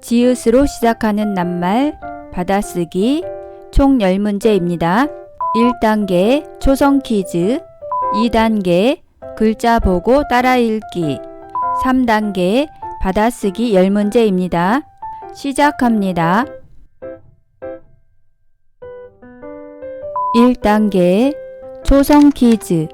지읒으로 시작하는 낱말 받아쓰기 총 10문제입니다. 1단계 초성 퀴즈 2단계 글자 보고 따라 읽기 3단계 받아쓰기 10문제입니다. 시작합니다. 1단계 초성 퀴즈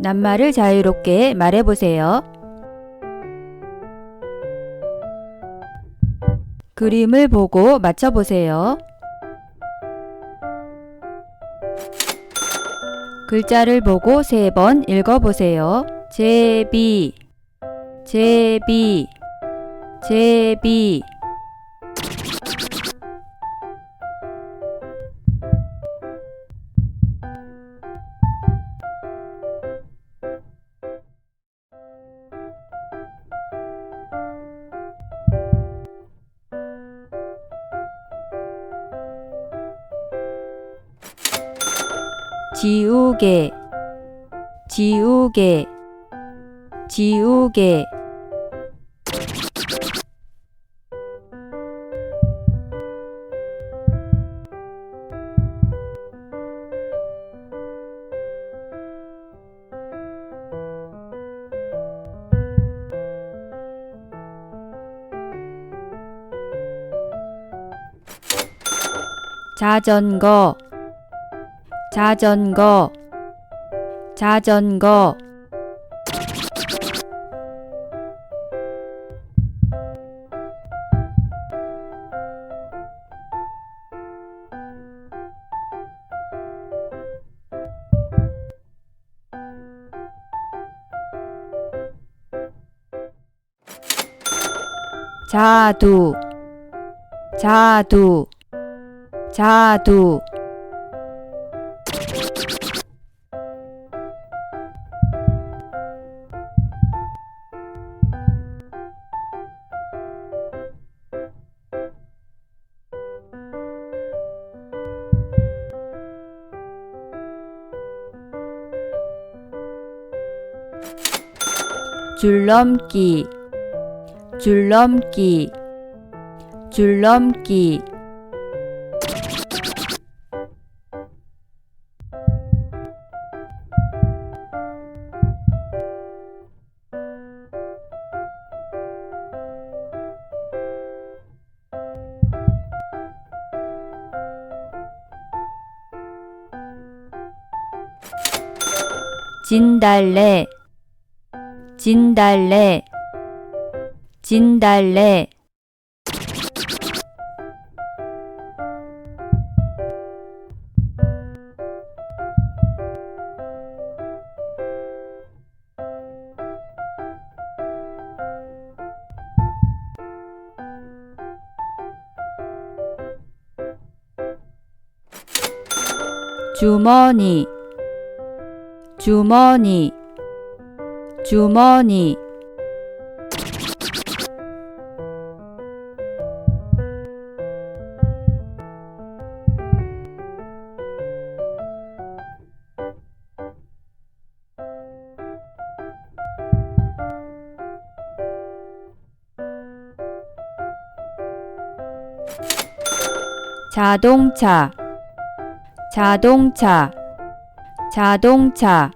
낱말을 자유롭게 말해보세요. 그림을 보고 맞춰보세요. 글자를 보고 세 번 읽어보세요. 제비, 제비, 제비. 지우개, 지우개, 지우개. 자전거, 자전거, 자전거. 자두, 자두, 자두. 줄넘기 줄넘기 줄넘기 진달래 진달래 진달래. 주머니 주머니. 주머니. 자동차. 자동차 자동차.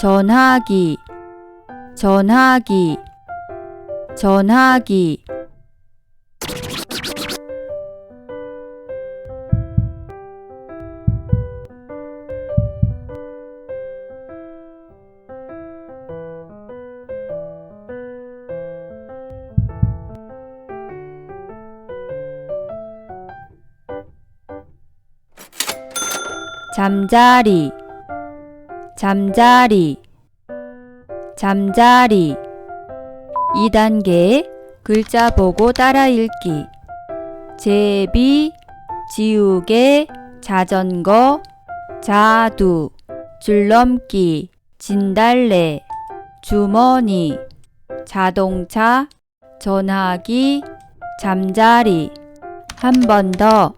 전화기. 전화기. 전화기 잠자리 잠자리 잠자리 2단계 글자 보고 따라 읽기 제비 지우개, 자전거, 자두, 줄넘기, 진달래, 주머니, 자동차, 전화기, 잠자리. 한 번 더.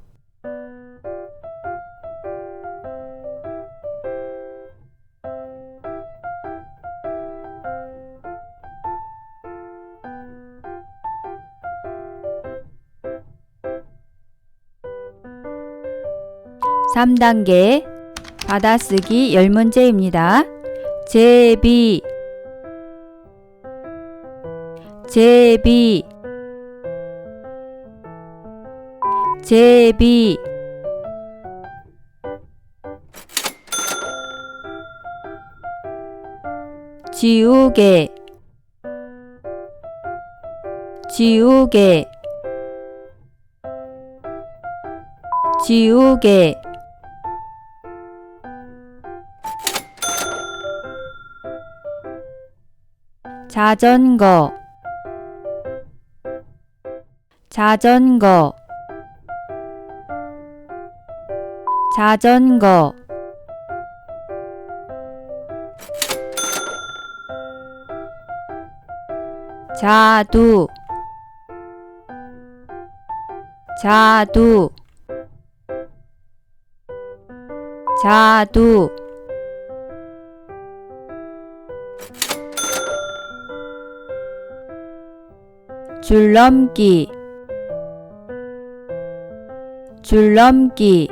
삼단계 받아쓰기 열 문제입니다. 제비. 제비. 제비. 지우개. 지우개. 지우개 자전거. 자전거. 자전거. 자두. 자두. 자두 줄넘기 줄넘기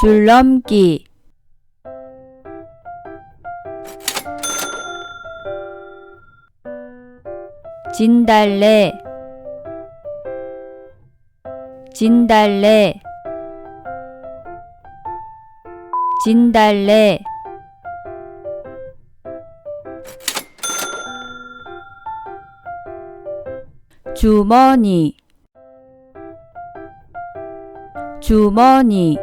줄넘기. 진달래 진달래 진달래 주머니. 주머니.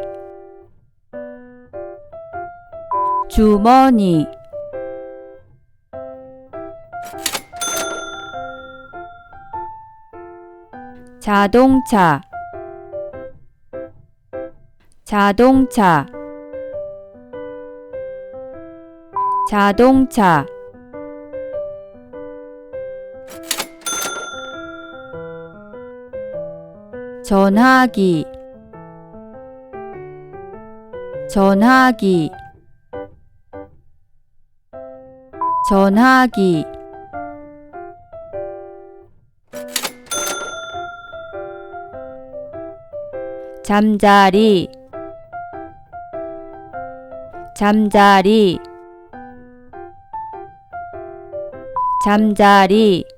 주머니. 자동차. 자동차. 자동차 전화기. 전화기. 전화기. 잠자리. 잠자리. 잠자리